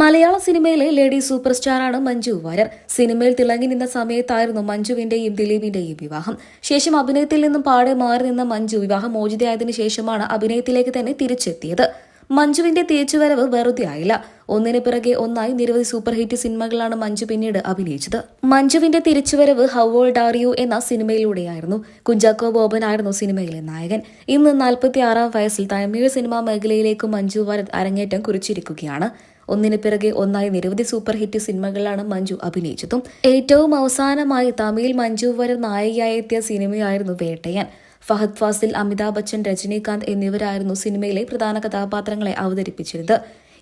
മലയാള സിനിമയിലെ lady super സ്റ്റാറാണ് മഞ്ജു വാര്യർ. സിനിമയിൽ തിളങ്ങി നിന്ന സമയത്തായിരുന്നു മഞ്ജുവിന്റെയും ദിലീപിന്റെയും വിവാഹം. ശേഷം അഭിനയത്തിൽ നിന്നും പാടെ മാറി നിന്ന മഞ്ജു വിവാഹം മോചിതയായതിനു ശേഷമാണ് അഭിനയത്തിലേക്ക് തന്നെ തിരിച്ചെത്തിയത്. മഞ്ജുവിന്റെ തിരിച്ചുവരവ് വെറുതെ ആയില്ല ഒന്നിനു പിറകെ ഒന്നായി നിരവധി സൂപ്പർ ഹിറ്റ് സിനിമകളാണ് മഞ്ജു പിന്നീട് അഭിനയിച്ചത്. മഞ്ജുവിന്റെ തിരിച്ചുവരവ് ഹൗ ഓൾഡ് ആർ യു എന്ന സിനിമയിലൂടെയായിരുന്നു. കുഞ്ചാക്കോ ബോബൻ ആയിരുന്നു സിനിമയിലെ നായകൻ. ഇന്ന് നാൽപ്പത്തി ആറാം വയസ്സിൽ തമിഴ് സിനിമാ മേഖലയിലേക്ക് മഞ്ജു അരങ്ങേറ്റം കുറിച്ചിരിക്കുകയാണ്. ഒന്നിനു പിറകെ ഒന്നായി നിരവധി സൂപ്പർ ഹിറ്റ് സിനിമകളിലാണ് മഞ്ജു അഭിനയിച്ചതും. ഏറ്റവും അവസാനമായി തമിഴിൽ മഞ്ജു വരെ നായികയായി എത്തിയ സിനിമയായിരുന്നു വേട്ടയാൻ. ഫഹദ് ഫാസിൽ അമിതാഭ് ബച്ചൻ രജനീകാന്ത് എന്നിവരായിരുന്നു സിനിമയിലെ പ്രധാന കഥാപാത്രങ്ങളെ അവതരിപ്പിച്ചിരുന്നത്.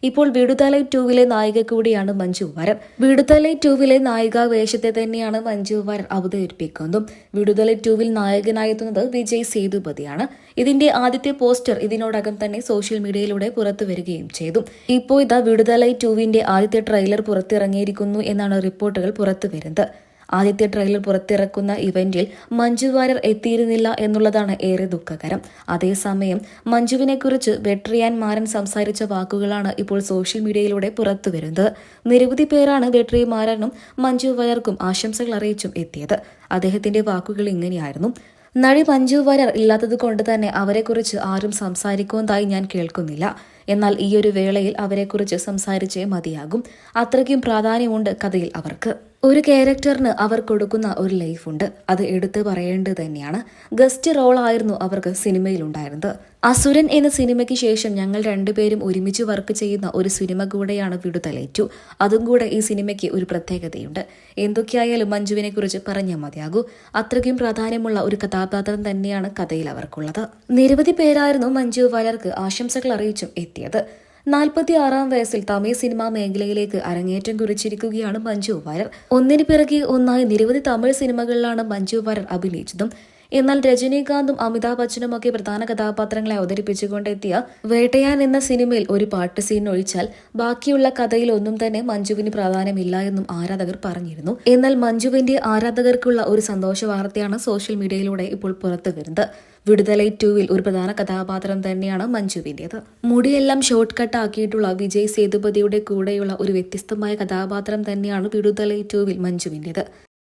ഇപ്പോൾ വീടുതലൈ ടൂവിലെ നായിക കൂടിയാണ് മഞ്ജു വാര്യർ വീടുതലൈ ടൂവിലെ നായിക വേഷത്തെ തന്നെയാണ് മഞ്ജു വാര്യർ അവതരിപ്പിക്കുന്നതും. വിടുതലൈ ടൂവിൽ നായകനായെത്തുന്നത് വിജയ് സേതുപതിയാണ്. ഇതിന്റെ ആദ്യത്തെ പോസ്റ്റർ ഇതിനോടകം തന്നെ സോഷ്യൽ മീഡിയയിലൂടെ പുറത്തു വരികയും ചെയ്തു. ഇപ്പോൾ ഇതാ വീടുതലൈ ടൂവിന്റെ ആദ്യത്തെ ട്രെയിലർ പുറത്തിറങ്ങിയിരിക്കുന്നു എന്നാണ് റിപ്പോർട്ടുകൾ പുറത്തു വരുന്നത്. ആദ്യത്തെ ട്രെയിലർ പുറത്തിറക്കുന്ന ഇവന്റിൽ മഞ്ജു വാര്യർ എത്തിയിരുന്നില്ല എന്നുള്ളതാണ് ഏറെ ദുഃഖകരം. അതേസമയം മഞ്ജുവിനെക്കുറിച്ച് വെട്രിയാൻ മാരൻ സംസാരിച്ച വാക്കുകളാണ് ഇപ്പോൾ സോഷ്യൽ മീഡിയയിലൂടെ പുറത്തുവരുന്നത്. നിരവധി പേരാണ് വെട്രി മാരനും മഞ്ജു വാര്യർക്കും ആശംസകൾ അറിയിച്ചും എത്തിയത്. അദ്ദേഹത്തിന്റെ വാക്കുകൾ ഇങ്ങനെയായിരുന്നു. നടി മഞ്ജു വാര്യർ ഇല്ലാത്തത് കൊണ്ട് തന്നെ അവരെക്കുറിച്ച് ആരും സംസാരിക്കുന്നതായി ഞാൻ കേൾക്കുന്നില്ല. എന്നാൽ ഈയൊരു വേളയിൽ അവരെക്കുറിച്ച് സംസാരിച്ചേ മതിയാകും. അത്രയ്ക്കും പ്രാധാന്യമുണ്ട് കഥയിൽ അവർക്ക്. ഒരു ക്യാരക്ടറിന് അവർ കൊടുക്കുന്ന ഒരു ലൈഫുണ്ട് അത് എടുത്തു പറയേണ്ടത് തന്നെയാണ്. ഗസ്റ്റ് റോളായിരുന്നു അവർക്ക് സിനിമയിലുണ്ടായിരുന്നത്. അസുരൻ എന്ന സിനിമയ്ക്ക് ശേഷം ഞങ്ങൾ രണ്ടുപേരും ഒരുമിച്ച് വർക്ക് ചെയ്യുന്ന ഒരു സിനിമ കൂടെയാണ് വിടുതലേറ്റു അതും കൂടെ ഈ സിനിമയ്ക്ക് ഒരു പ്രത്യേകതയുണ്ട്. എന്തൊക്കെയായാലും മഞ്ജുവിനെ കുറിച്ച് പറഞ്ഞാൽ മതിയാകൂ. അത്രയ്ക്കും പ്രാധാന്യമുള്ള ഒരു കഥാപാത്രം തന്നെയാണ് കഥയിൽ അവർക്കുള്ളത്. നിരവധി പേരായിരുന്നു മഞ്ജു വലർക്ക് ആശംസകൾ അറിയിച്ചും എത്തിയത്. നാൽപ്പത്തി ആറാം വയസ്സിൽ തമിഴ് സിനിമാ മേഖലയിലേക്ക് അരങ്ങേറ്റം കുറിച്ചിരിക്കുകയാണ് മഞ്ജു വാര്യർ ഒന്നിന് പിറകെ ഒന്നായി നിരവധി തമിഴ് സിനിമകളിലാണ് മഞ്ജു വാര്യർ അഭിനയിച്ചതും എന്നാൽ രജനീകാന്തും അമിതാഭ് ബച്ചനും ഒക്കെ പ്രധാന കഥാപാത്രങ്ങളെ അവതരിപ്പിച്ചുകൊണ്ടെത്തിയ വേട്ടയാൻ എന്ന സിനിമയിൽ ഒരു പാട്ട് സീൻ ഒഴിച്ചാൽ ബാക്കിയുള്ള കഥയിൽ ഒന്നും തന്നെ മഞ്ജുവിന് പ്രാധാന്യമില്ല എന്നും ആരാധകർ പറഞ്ഞിരുന്നു. എന്നാൽ മഞ്ജുവിന്റെ ആരാധകർക്കുള്ള ഒരു സന്തോഷ വാർത്തയാണ് സോഷ്യൽ മീഡിയയിലൂടെ ഇപ്പോൾ പുറത്തു വരുന്നത്. വിടുതലൈ ടൂവിൽ ഒരു പ്രധാന കഥാപാത്രം തന്നെയാണ് മഞ്ജുവിന്റേത്. മുടിയെല്ലാം ഷോർട്ട് കട്ട് ആക്കിയിട്ടുള്ള വിജയ് സേതുപതിയുടെ കൂടെയുള്ള ഒരു വ്യത്യസ്തമായ കഥാപാത്രം തന്നെയാണ് വിടുതലൈ ടൂവിൽ മഞ്ജുവിന്റേത്.